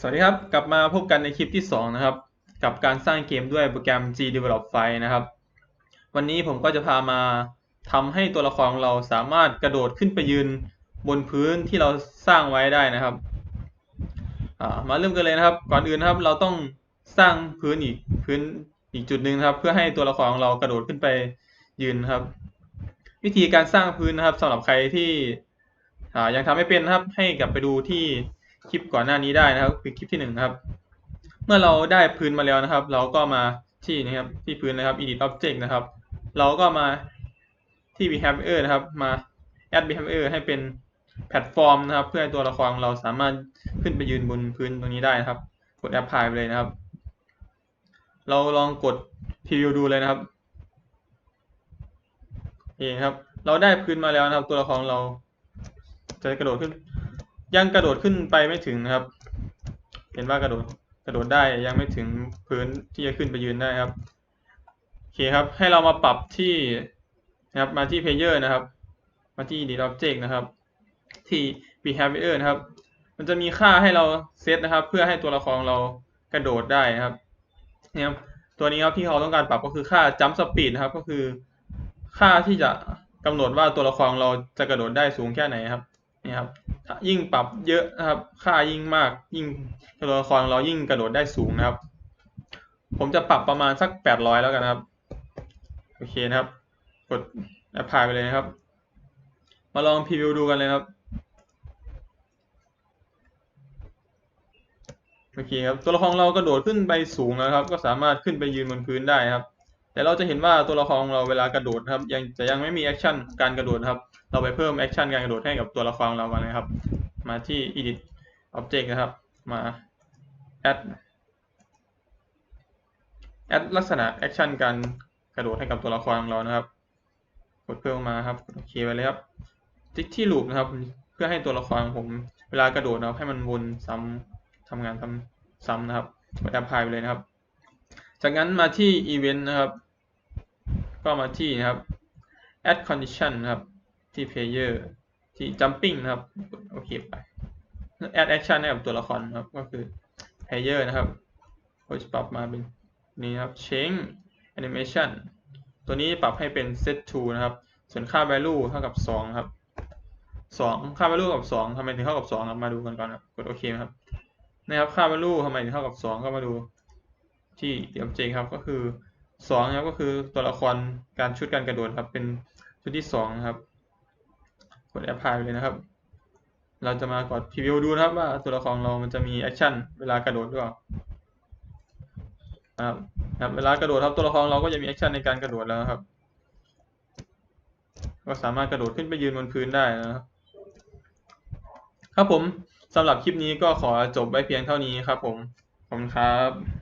สวัสดีครับ กลับมาพบกันในคลิปที่ 2 นะครับ กับการสร้างเกมด้วยโปรแกรม G Develop File นะครับ วันนี้ผมก็จะพามาทำให้ตัวละครของเราสามารถกระโดดขึ้นไปยืนบนพื้นที่เราสร้างไว้ได้นะครับมาเริ่มกันเลยนะครับ ก่อนอื่นนะครับเราต้องสร้างพื้นอีกพื้นอีกจุดหนึ่งนะครับ เพื่อให้ตัวละครของเรากระโดดขึ้นไปยืนครับ วิธีการสร้างพื้นนะครับสำหรับใครที่ยังทำไม่เป็นนะครับ ให้กลับไปดูที่ คลิปก่อนหน้านี้ได้นะครับ คือคลิปที่หนึ่งครับ เมื่อเราได้พื้นมาแล้วนะครับ เราก็มาที่นะครับที่พื้นนะครับ edit object นะครับ เราก็มาที่ behavior นะครับ มา add behavior ให้เป็นแพลตฟอร์มนะครับ เพื่อให้ตัวละครเราสามารถขึ้นไปยืนบนพื้นตรงนี้ได้นะครับ กด apply ไปเลยนะครับ เราลองกด preview ดูเลยนะครับเองครับ เราได้พื้นมาแล้วนะครับ ตัวละครเราจะกระโดดขึ้น ยังกระโดดขึ้นไปไม่ถึงนะครับ เห็นว่ากระโดดกระโดดได้ยังไม่ถึงพื้นที่จะขึ้นไปยืนได้ครับโอเคครับ ให้เรามาปรับที่นะครับมาที่ player นะครับ มาที่ d e object นะครับ ที่ behavior นะครับ มันจะมีค่าให้เราเซตนะครับ เพื่อให้ตัวละครเรากระโดดได้นะครับนี่ครับตัวนี้ครับที่เขาต้องการปรับก็คือค่า jump speed นะครับ ก็คือ ค่าที่จะกำหนดว่าตัวละครเราจะกระโดดได้สูงแค่ไหนครับนี่ครับ ยิ่งปรับเยอะนะครับ ค่ายิ่งมาก ยิ่งตัวละครเรายิ่งกระโดดได้สูงนะครับ ผมจะปรับประมาณสักแปดร้อยแล้วกันนะครับ โอเคนะครับ กดแอปพลายไปเลยนะครับ มาลองพรีวิวดูกันเลยครับ โอเคครับ ตัวละครเรากระโดดขึ้นไปสูงนะครับ ก็สามารถขึ้นไปยืนบนพื้นได้ครับ แต่เราจะเห็นว่าตัวละครของเราเวลากระโดดครับ ยังจะยังไม่มีแอคชั่นการกระโดดครับ เราไปเพิ่มแอคชั่นการกระโดดให้กับตัวละครของเรากันนะครับ มาที่ edit object นะครับ มา add add ลักษณะแอคชั่นการกระโดดให้กับตัวละครของเรานะครับ กดเพิ่มมาครับกดโอเคไปเลยครับติ๊กที่ loop นะครับ เพื่อให้ตัวละครผมเวลากระโดดนะครับ ให้มันวนซ้ำทำงานทำซ้ำนะครับกด apply ไปเลยนะครับ จากนั้นมาที่ event นะครับ ก็มาที่นะครับ add condition นะครับ ที่ player ที่ jumping นะครับกดโอเคไป add action ให้กับตัวละครครับ ก็คือ player นะครับก็จะปรับมาเป็นนี้ครับ change animation ตัวนี้ปรับให้เป็น set to นะครับ ส่วนค่า value เท่ากับ2ครับ2ค่า value กับ2ทำไมถึงเท่ากับ2ครับมาดูกันก่อนครับ กดโอเคครับ นะครับ ค่า value ทำไมถึงเท่ากับ 2 ก็มาดูที่ object ครับ ก็คือ 2นะครับก็คือตัวละครการชุดการกระโดดครับ เป็นชุดที่2นะครับกด apply ไปเลยนะครับ เราจะมากดพรีวิวดูนะครับว่าตัวละครเรามันจะมีแอคชั่นเวลากระโดดหรือเปล่านะครับครับเวลากระโดดครับตัวละครเราก็จะมีแอคชั่นในการกระโดดแล้วครับ ก็สามารถกระโดดขึ้นไปยืนบนพื้นได้นะครับครับผมสำหรับคลิปนี้ก็ขอจบไว้เพียงเท่านี้ครับผมขอบคุณครับ